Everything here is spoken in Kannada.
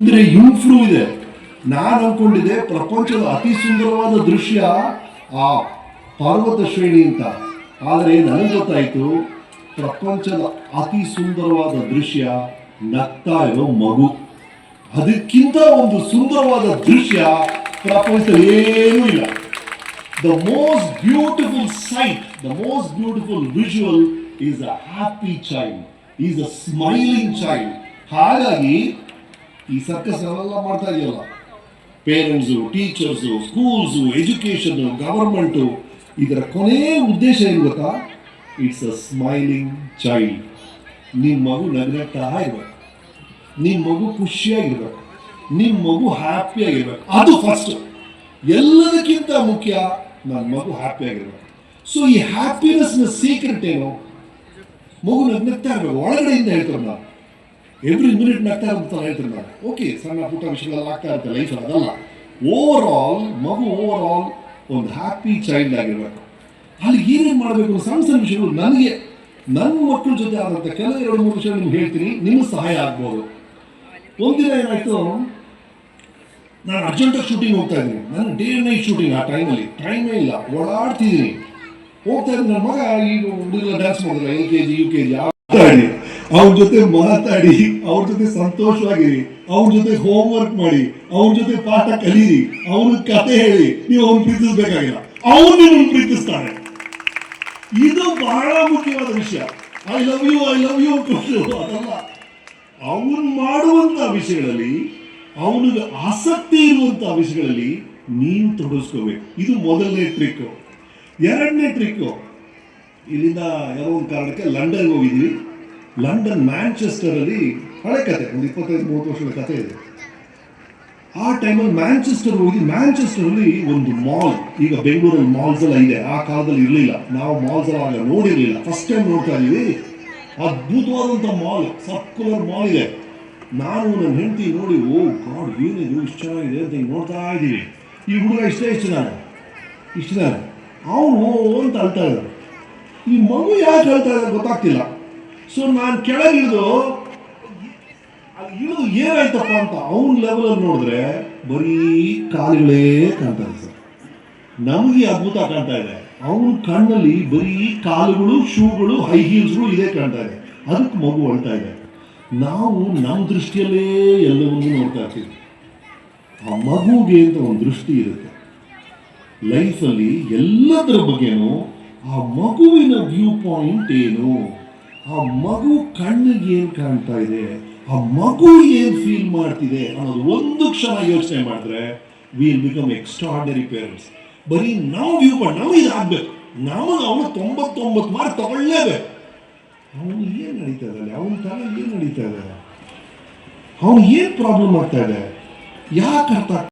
ಅಂದ್ರೆ ಯೂಫ್ರೂ ಇದೆ. ನಾನು ಅನ್ಕೊಂಡಿದ್ದೆ ಪ್ರಪಂಚದ ಅತಿ ಸುಂದರವಾದ ದೃಶ್ಯ ಆ ಪರ್ವತ ಶ್ರೇಣಿ ಅಂತ. ಆದರೆ ನನಗೆ ಗೊತ್ತಾಯಿತು, ಪ್ರಪಂಚದ ಅತಿ ಸುಂದರವಾದ ದೃಶ್ಯ ನಗ್ತಾ ಇರೋ ಮಗು. ಅದಕ್ಕಿಂತ ಒಂದು ಸುಂದರವಾದ ದೃಶ್ಯ ಪ್ರಪಂಚದಲ್ಲಿ ಏನೂ ಇಲ್ಲ. The most beautiful sight the most beautiful visual is a happy child is a smiling child ಹಾಗಾಗಿ ಈ ಸರ್ಕಸ್ ಅವೆಲ್ಲ ಮಾಡ್ತಾ ಇದೆಯಲ್ಲ? Parents teachers schools education government ಇದರ ಕೊನೆಯ ಉದ್ದೇಶ ಏನು ಗೊತ್ತಾ? ಇಟ್ಸ್ ಅ ಸ್ಮೈಲಿಂಗ್ ಚೈಲ್ಡ್ ನಿಮ್ಮ ಮಗು ನಗ್ನಗ್ತಾ ಇರಬೇಕು. ನಿಮ್ಮ ಮಗು ಖುಷಿಯಾಗಿರ್ಬೇಕು. ನಿಮ್ಮ ಮಗು ಹ್ಯಾಪಿಯಾಗಿರ್ಬೇಕು. ಅದು ಫಸ್ಟ್ ಎಲ್ಲದಕ್ಕಿಂತ ಮುಖ್ಯ ನನ್ನ ಮಗು ಹ್ಯಾಪಿಯಾಗಿರ್ಬೇಕು. ಸೊ ಈ ಹ್ಯಾಪಿನೆಸ್ನ ಸೀಕ್ರೆಟ್ ಏನು? ಮಗು ನಗ್ನಗ್ತಾ ಇರಬೇಕು. ಒಳಗಡೆಯಿಂದ ಹೇಳ್ತಾರೆ ನಾನು ಎವ್ರಿ ಮಿನಿಟ್ ನಗ್ತಾ ಇರ್ತಾರೆ ಹೇಳ್ತಾರೆ ನಾನು ಓಕೆ, ಸಣ್ಣ ಪುಟ್ಟ ವಿಷಯಗಳೆಲ್ಲ ಆಗ್ತಾ ಇರುತ್ತೆ ಲೈಫ್ ಅದಲ್ಲ ಓವರ್ ಆಲ್ ಮಗು ಓವರ್ ಆಲ್ ಒಂದು ಹ್ಯಾಪಿ ಚೈಲ್ಡ್ ಆಗಿರಬೇಕು. ಅಲ್ಲಿ ಏನೇನು ಮಾಡಬೇಕು ಸಣ್ಣ ಸಣ್ಣ ವಿಷಯಗಳು ನನಗೆ, ನನ್ನ ಮಕ್ಕಳ ಜೊತೆ ಆದಂಥ ಕೆಲವು ಎರಡು ಮೂರು ವಿಷಯ ನಿಮ್ಗೆ ಹೇಳ್ತೀನಿ ನಿಮ್ಮ ಸಹಾಯ ಆಗ್ಬೋದು. ಒಂದಿನ ಏನಾಯ್ತು, ನಾನು ಅರ್ಜೆಂಟಾಗಿ ಶೂಟಿಂಗ್ ಹೋಗ್ತಾ ಇದ್ದೀನಿ. ನಾನು ಡೇ ನೈಟ್ ಶೂಟಿಂಗ್ ಆ ಟೈಮಲ್ಲಿ ಟೈಮೇ ಇಲ್ಲ, ಓಡಾಡ್ತಿದ್ದೀನಿ. ಹೋಗ್ತಾ ಇದ್ದೀನಿ, ನನ್ನ ಮಗ ಈಗ ಹುಡುಗರ ಡ್ಯಾನ್ಸ್ ಮಾಡಿದ್ರೆ L K G U K G ಮಾತಾಡಿ ಅವ್ರ ಜೊತೆ ಮಾತಾಡಿ, ಅವ್ರ ಜೊತೆ ಸಂತೋಷವಾಗಿರಿ ಅವ್ರ ಜೊತೆ ಹೋಮ್ ವರ್ಕ್ ಮಾಡಿ, ಅವ್ರ ಜೊತೆ ಪಾಠ ಕಲೀರಿ, ಅವ್ರ ಕತೆ ಹೇಳಿ, ನೀವು ಅವ್ರನ್ನ ಪ್ರೀತಿಸ್ಬೇಕಾಗಿಲ್ಲ. ಅವ್ರು ನಿಮ್ಮನ್ನು ಪ್ರೀತಿಸ್ತಾರೆ. ಇದು ಬಹಳ ಮುಖ್ಯವಾದ ವಿಷಯ. I love you I love you ಅದಲ್ಲ. ಅವನು ಮಾಡುವಂತ ವಿಷಯಗಳಲ್ಲಿ, ಅವನಿಗೆ ಆಸಕ್ತಿ ಇರುವಂತ ವಿಷಯಗಳಲ್ಲಿ ನೀನು ತೊಡಗಿಸ್ಕೋಬೇಕು. ಇದು ಮೊದಲನೇ ಟ್ರಿಕ್ ಎರಡನೇ ಟ್ರಿಕ್ ಇಲ್ಲಿಂದ ಯಾವ ಒಂದು ಕಾರಣಕ್ಕೆ ಲಂಡನ್ಗೆ ಹೋಗಿದ್ವಿ. ಲಂಡನ್ ಮ್ಯಾಂಚೆಸ್ಟರ್ ಅಲ್ಲಿ ಹಳೆ ಕತೆ, ಒಂದು ಇಪ್ಪತ್ತೈದು, ಮೂವತ್ತು ವರ್ಷದ ಕತೆ ಇದೆ. ಆ ಟೈಮಲ್ಲಿ ಮ್ಯಾಂಚೆಸ್ಟರ್ ಹೋಗಿ ಮ್ಯಾಂಚೆಸ್ಟರ್ ಅಲ್ಲಿ ಒಂದು ಮಾಲ್ ಈಗ ಬೆಂಗಳೂರಲ್ಲಿ ಮಾಲ್ಸ್ ಎಲ್ಲ ಇದೆ. ಆ ಕಾಲದಲ್ಲಿ ಇರಲಿಲ್ಲ. ನಾವು ಮಾಲ್ಸ್ ಎಲ್ಲ ಆಗ ನೋಡಿರಲಿಲ್ಲ. ಫಸ್ಟ್ ಟೈಮ್ ನೋಡ್ತಾ ಇದ್ದೀವಿ. ಅದ್ಭುತವಾದಂಥ ಮಾಲ್ ಸರ್ಕ್ಯುಲರ್ ಮಾಲ್ ಇದೆ. ನಾನು ನನ್ನ ಹೆಂಡತಿ ನೋಡಿ, ಓ ಗಾಡ್ ಏನಿದು? ಇಷ್ಟು ಚೆನ್ನಾಗಿದೆ? ಅಂತ ನೋಡ್ತಾ ಇದ್ದೀವಿ ಈ ಹುಡುಗ ಇಷ್ಟೇ, ಇಷ್ಟು ನಾನು. ಇಷ್ಟು ನಾನು. ಅವನು ಅಂತ ಅಳ್ತಾ ಇದ್ದಾರೆ ಈ ಮಗು ಯಾಕೆ ಹೇಳ್ತಾ ಇದ್ದಾರೆ ಗೊತ್ತಾಗ್ತಿಲ್ಲ. ಸೊ ನಾನು ಕೆಳಗಿಳಿದು ಇಳಿದು ಏನಾಯ್ತಪ್ಪ ಅಂತ ಅವನ ಲೆವೆಲಲ್ಲಿ ನೋಡಿದ್ರೆ ಬರೀ ಕಾಲುಗಳೇ ಕಾಣ್ತಾ ಇದೆ ಸರ್. ನಮಗೆ ಅದ್ಭುತ ಕಾಣ್ತಾ ಇದೆ. ಅವನ ಕಣ್ಣಲ್ಲಿ ಬರೀ ಕಾಲುಗಳು, ಶೂಗಳು ಹೈ ಹೀಲ್ಸ್ಗಳು ಇದೇ ಕಾಣ್ತಾ ಇದೆ. ಅದಕ್ಕೆ ಮಗು ಅಳ್ತಾ ಇದೆ. ನಾವು ನಮ್ಮ ದೃಷ್ಟಿಯಲ್ಲೇ ಎಲ್ಲವನ್ನೂ ನೋಡ್ತಾ ಇರ್ತೀವಿ. ಆ ಮಗುಗೆ ಅಂತ ಒಂದು ದೃಷ್ಟಿ ಇರುತ್ತೆ. ಲೈಫಲ್ಲಿ ಎಲ್ಲದರ ಬಗ್ಗೆನೂ ಆ ಮಗುವಿನ ವ್ಯೂ ಪಾಯಿಂಟ್ ಏನು? ಆ ಮಗು ಕಣ್ಣಿಗೆ ಏನು ಕಾಣ್ತಾ ಇದೆ? ಆ ಮಗು ಏನು ಫೀಲ್ ಮಾಡ್ತಿದೆ ಅನ್ನೋದು ಒಂದು ಕ್ಷಣ ಯೋಚನೆ ಮಾಡಿದ್ರೆ ವಿಲ್ ಬಿಕಮ್ ಎಕ್ಸ್ಟ್ರಾರ್ಡನರಿ ಪೇರೆಂಟ್ಸ್ ಬರೀ ನಾವು ವ್ಯೂ ಪಾಯಿಂಟ್ ನಾವು ಇದಾಗಬೇಕು. ನಮಗೆ ಅವನು ತೊಂಬತ್ತೊಂಬತ್ತು ಮಾರ್ಕ್ ತಗೊಳ್ಳೇಬೇಕು. ಅವನು ಏನು ನಡೀತಾ ಇದ್ದಾನೆ? ಅವನ ತಲೆ ಏನು ನಡೀತಾ ಇದೆ? ಅವನು ಏನು ಪ್ರಾಬ್ಲಮ್ ಆಗ್ತಾ ಇದೆ? ಯಾಕೆ ಅರ್ಥ